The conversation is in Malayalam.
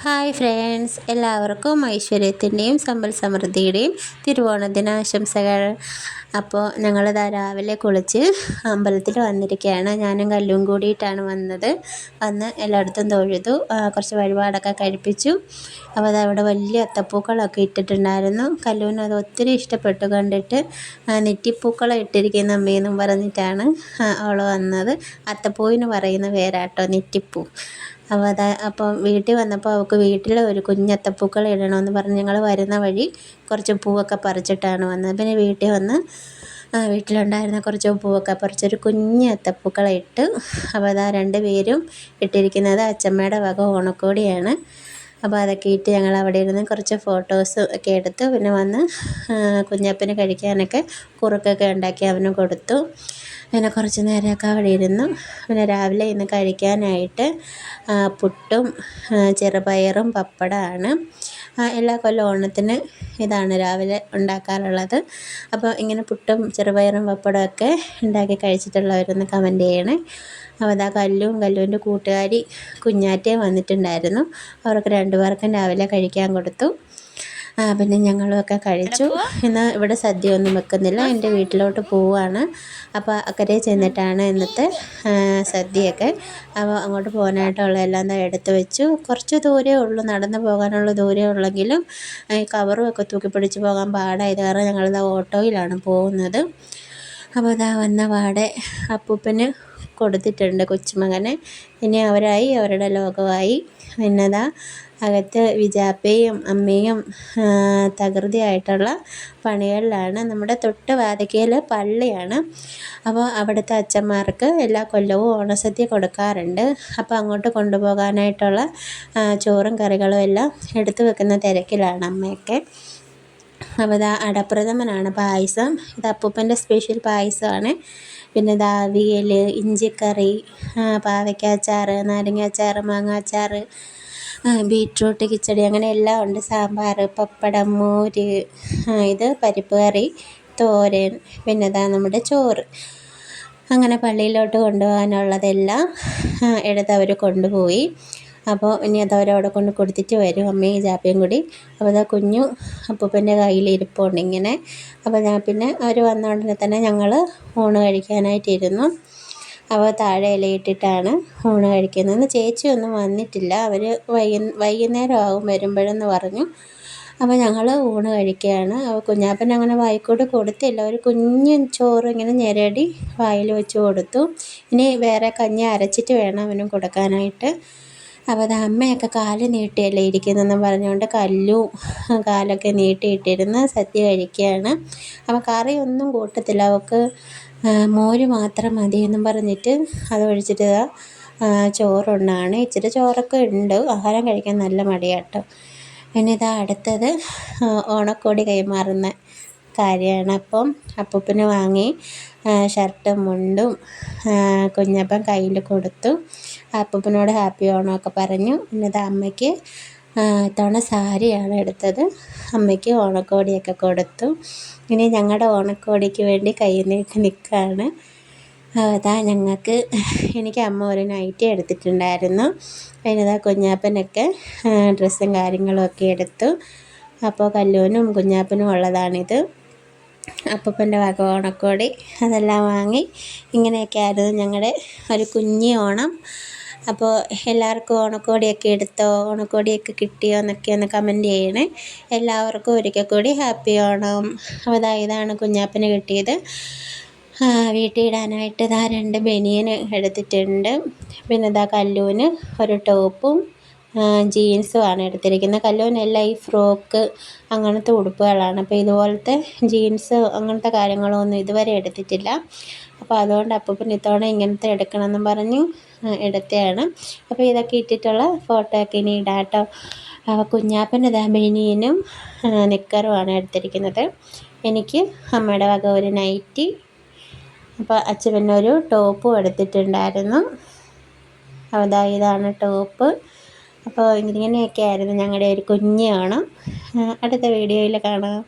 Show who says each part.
Speaker 1: ഹായ് ഫ്രണ്ട്സ് എല്ലാവർക്കും ഐശ്വര്യത്തിന്റെയും സമ്പൽ സമൃദ്ധിയുടെയും തിരുവോണ ദിനാശംസകൾ അപ്പോൾ ഞങ്ങളിതാ രാവിലെ കുളിച്ച് അമ്പലത്തിൽ വന്നിരിക്കുകയാണ്. ഞാനും കല്ലും കൂടിയിട്ടാണ് വന്നത്. വന്ന് എല്ലായിടത്തും തൊഴുതു കുറച്ച് വഴിപാടൊക്കെ കഴിപ്പിച്ചു. അപ്പോൾ അതവിടെ വലിയ അത്തപ്പൂക്കളൊക്കെ ഇട്ടിട്ടുണ്ടായിരുന്നു. കല്ലുവിന് അത് ഒത്തിരി ഇഷ്ടപ്പെട്ടു കണ്ടിട്ട് നെറ്റിപ്പൂക്കളം ഇട്ടിരിക്കുന്ന അമ്മയെന്നും പറഞ്ഞിട്ടാണ് അവൾ വന്നത്. അത്തപ്പൂവിന് പറയുന്ന പേരാട്ടോ നെറ്റിപ്പൂ. അപ്പോൾ അതാ അപ്പം വീട്ടിൽ വന്നപ്പോൾ അവൾക്ക് വീട്ടിൽ ഒരു കുഞ്ഞത്തപ്പൂക്കൾ ഇടണമെന്ന് പറഞ്ഞ് ഞങ്ങൾ വരുന്ന വഴി കുറച്ച് പൂവൊക്കെ പറിച്ചിട്ടാണ് വന്നത്. പിന്നെ വീട്ടിൽ വന്ന് വീട്ടിലുണ്ടായിരുന്ന കുറച്ച് പൂവൊക്കെ പറിച്ചൊരു കുഞ്ഞ് അത്തപ്പൂക്കളെ ഇട്ട് അപ്പോൾ അതാ രണ്ട് പേരും ഇട്ടിരിക്കുന്നത് അച്ചമ്മയുടെ വക ഓണക്കോടിയാണ്. അപ്പോൾ അതൊക്കെ ഇട്ട് ഞങ്ങൾ അവിടെ ഇരുന്ന് കുറച്ച് ഫോട്ടോസ് ഒക്കെ എടുത്തു പിന്നെ വന്ന് കുഞ്ഞപ്പന് കഴിക്കാനൊക്കെ കുറുക്കൊക്കെ ഉണ്ടാക്കി അവന് കൊടുത്തു. പിന്നെ കുറച്ച് നേരമൊക്കെ അവിടെ ഇരുന്നു. പിന്നെ രാവിലെ ഇന്ന് കഴിക്കാനായിട്ട് പുട്ടും ചെറുപയറും പപ്പടമാണ്. എല്ലാ കൊല്ലം ഓണത്തിന് ഇതാണ് രാവിലെ ഉണ്ടാക്കാറുള്ളത്. അപ്പോൾ ഇങ്ങനെ പുട്ടും ചെറുപയറും പപ്പടമൊക്കെ ഉണ്ടാക്കി കഴിച്ചിട്ടുള്ളവരൊന്ന് കമന്റ് ചെയ്യണേ. അപ്പോൾ അതാ കല്ലും കല്ലുവിന്റെ കൂട്ടുകാരി കുഞ്ഞാറ്റയും വന്നിട്ടുണ്ടായിരുന്നു. അവർക്ക് രണ്ടുപേർക്കും രാവിലെ കഴിക്കാൻ കൊടുത്തു. പിന്നെ ഞങ്ങളൊക്കെ കഴിച്ചു. ഇന്ന് ഇവിടെ സദ്യ ഒന്നും വെക്കുന്നില്ല. എന്റെ വീട്ടിലോട്ട് പോവുകയാണ് അപ്പോൾ അക്കരെ ചെന്നിട്ടാണ് ഇന്നത്തെ സദ്യയൊക്കെ. അപ്പോൾ അങ്ങോട്ട് പോകാനായിട്ടുള്ള എല്ലാം തന്നെ എടുത്ത് വെച്ചു. കുറച്ച് ദൂരേ ഉള്ളൂ. നടന്നു പോകാനുള്ള ദൂരേ ഉള്ളെങ്കിലും ഈ കവറും ഒക്കെ തൂക്കി പിടിച്ച് പോകാൻ പാടായത് കാരണം ഞങ്ങളിതാ ഓട്ടോയിലാണ് പോകുന്നത്. അപ്പോൾ ഇതാ വന്ന പാടെ അപ്പൂപ്പന് കൊടുത്തിട്ടുണ്ട് കൊച്ചുമകനെ. ഇനി അവരായി അവരുടെ ലോകമായി പിന്നെതാ അകത്ത് വിജാപ്പയും അമ്മയും തകൃതിയായിട്ടുള്ള പണികളിലാണ്. നമ്മുടെ തൊട്ട് വാതിക്കയിൽ പള്ളിയാണ്. അപ്പോൾ അവിടുത്തെ അച്ഛന്മാർക്ക് എല്ലാ കൊല്ലവും ഓണസദ്യ കൊടുക്കാറുണ്ട്. അപ്പോൾ അങ്ങോട്ട് കൊണ്ടുപോകാനായിട്ടുള്ള ചോറും കറികളും എല്ലാം എടുത്തു വെക്കുന്ന തിരക്കിലാണ് അമ്മയൊക്കെ. അപ്പോൾ ഇതാ അടപ്രഥമനാണ് പായസം. ഇത് അപ്പൂപ്പന്റെ സ്പെഷ്യൽ പായസമാണ്. പിന്നെ ഇതാ അവിയൽ ഇഞ്ചിക്കറി പാവയ്ക്ക അച്ചാർ നാരങ്ങ മാങ്ങ ബീറ്റ്റൂട്ട് കിച്ചടി അങ്ങനെ എല്ലാം ഉണ്ട്. സാമ്പാർ പപ്പടം മോര് ഇത് പരിപ്പ് കറി തോരൻ പിന്നെ ഇതാ നമ്മുടെ ചോറ്. അങ്ങനെ പള്ളിയിലോട്ട് കൊണ്ടുപോകാനുള്ളതെല്ലാം എടുത്ത് അവർ കൊണ്ടുപോയി. അപ്പോൾ ഇനി അത് അവരവിടെ കൊണ്ട് കൊടുത്തിട്ട് വരും. അമ്മയും ചാപ്പയും കൂടി. അപ്പോൾ അതാ കുഞ്ഞു അപ്പൂപ്പന്റെ കയ്യിൽ ഇരിപ്പുണ്ട് ഇങ്ങനെ. അപ്പോൾ ഞാൻ പിന്നെ അവർ വന്ന ഉടനെ തന്നെ ഞങ്ങൾ ഊണ് കഴിക്കാനായിട്ടിരുന്നു. അപ്പോൾ താഴെ ഇലയിട്ടിട്ടാണ് ഊണ് കഴിക്കുന്നത്. ചേച്ചിയൊന്നും വന്നിട്ടില്ല. അവർ വൈകു വൈകുന്നേരം ആകും വരുമ്പോഴെന്ന് പറഞ്ഞു. അപ്പോൾ ഞങ്ങൾ ഊണ് കഴിക്കുകയാണ്. അപ്പോൾ കുഞ്ഞാപ്പൻ അങ്ങനെ വായിക്കോട് കൊടുത്തില്ല. ഒരു കുഞ്ഞ് ചോറ് ഇങ്ങനെ ഞെരടി വായിൽ വെച്ച് കൊടുത്തു. ഇനി വേറെ കഞ്ഞി അരച്ചിട്ട് വേണം അവനും കൊടുക്കാനായിട്ട്. അപ്പോൾ അത് അമ്മയൊക്കെ കാൽ നീട്ടിയല്ലേ ഇരിക്കുന്നതെന്ന് പറഞ്ഞുകൊണ്ട് കല്ലും കാലൊക്കെ നീട്ടിയിട്ടിരുന്ന് സദ്യ കഴിക്കുകയാണ്. അപ്പോൾ കറിയൊന്നും കൂട്ടത്തില്ല. അവൾക്ക് മോര് മാത്രം മതിയെന്നും പറഞ്ഞിട്ട് അത് ഒഴിച്ചിട്ട് ചോറുണ്ണാണ്. ഇച്ചിരി ചോറൊക്കെ ഉണ്ട്. ആഹാരം കഴിക്കാൻ നല്ല മടിയാട്ടോ. പിന്നെ ഇതാ അടുത്തത് ഓണക്കോടി കൈമാറുന്ന കാര്യമാണ്. അപ്പം അപ്പൂപ്പന് വാങ്ങി ഷർട്ടും മുണ്ടും കുഞ്ഞപ്പം കയ്യിൽ കൊടുത്തു. അപ്പൂപ്പനോട് ഹാപ്പി ഓണമൊക്കെ പറഞ്ഞു. പിന്നെ അമ്മയ്ക്ക് ഇത്തവണ സാരിയാണ് എടുത്തത്. അമ്മയ്ക്ക് ഓണക്കോടിയൊക്കെ കൊടുത്തു. ഇനി ഞങ്ങളുടെ ഓണക്കോടിക്ക് വേണ്ടി കൈ നീട്ടി നിൽക്കുകയാണ് അതാ ഞങ്ങൾക്ക് എനിക്ക് അമ്മ ഒരു നൈറ്റി എടുത്തിട്ടുണ്ടായിരുന്നു. അതിനതാ കുഞ്ഞാപ്പനൊക്കെ ഡ്രസ്സും കാര്യങ്ങളും ഒക്കെ എടുത്തു. അപ്പോൾ കല്ലൂനും കുഞ്ഞാപ്പനും ഉള്ളതാണിത്. അപ്പൂപ്പന്റെ വക ഓണക്കോടി അതെല്ലാം വാങ്ങി ഇങ്ങനെയൊക്കെ ആയിരുന്നു ഞങ്ങളുടെ ഒരു കുഞ്ഞി ഓണം. അപ്പോൾ എല്ലാവർക്കും ഓണക്കോടിയൊക്കെ എടുത്തോ? ഓണക്കോടിയൊക്കെ കിട്ടിയോ എന്നൊക്കെ ഒന്ന് കമന്റ് ചെയ്യണേ. എല്ലാവർക്കും ഒരിക്കൽ കൂടി ഹാപ്പി ഓണം. അപ്പോൾ ഇതാണ് കുഞ്ഞാപ്പന് കിട്ടിയത്. വീട്ടിൽ ഇടാനായിട്ട് ഇതാ രണ്ട് ബനിയൻ എടുത്തിട്ടുണ്ട്. പിന്നെ ഇതാ കല്ലൂന് ഒരു ടോപ്പും ജീൻസും ആണ് എടുത്തിരിക്കുന്നത്. കല്ലൂനെല്ലാം ഈ ഫ്രോക്ക് അങ്ങനത്തെ ഉടുപ്പുകളാണ്. അപ്പോൾ ഇതുപോലത്തെ ജീൻസ് അങ്ങനത്തെ കാര്യങ്ങളൊന്നും ഇതുവരെ എടുത്തിട്ടില്ല. അപ്പോൾ അതുകൊണ്ട് അപ്പൂപ്പൻ ഇത്തവണ ഇങ്ങനത്തെ എടുക്കണമെന്നും പറഞ്ഞു എടുത്തതാണ്. അപ്പോൾ ഇതൊക്കെ ഇട്ടിട്ടുള്ള ഫോട്ടോ ഒക്കെ ഇനി ഇടാട്ടോ. കുഞ്ഞാപ്പന്റെ ദാമിനിയനും നിക്കറുമാണ് എടുത്തിരിക്കുന്നത്. എനിക്ക് അമ്മയുടെ വക ഒരു നൈറ്റി അപ്പോൾ അച്ഛൻ പിന്നെ ഒരു ടോപ്പും എടുത്തിട്ടുണ്ടായിരുന്നു. അതായത് ഇതാണ് ടോപ്പ് അപ്പോൾ ഇങ്ങനെയൊക്കെ ആയിരുന്നു ഞങ്ങളുടെ ഒരു കുഞ്ഞ് ഓണം അടുത്ത വീഡിയോയിൽ കാണാം.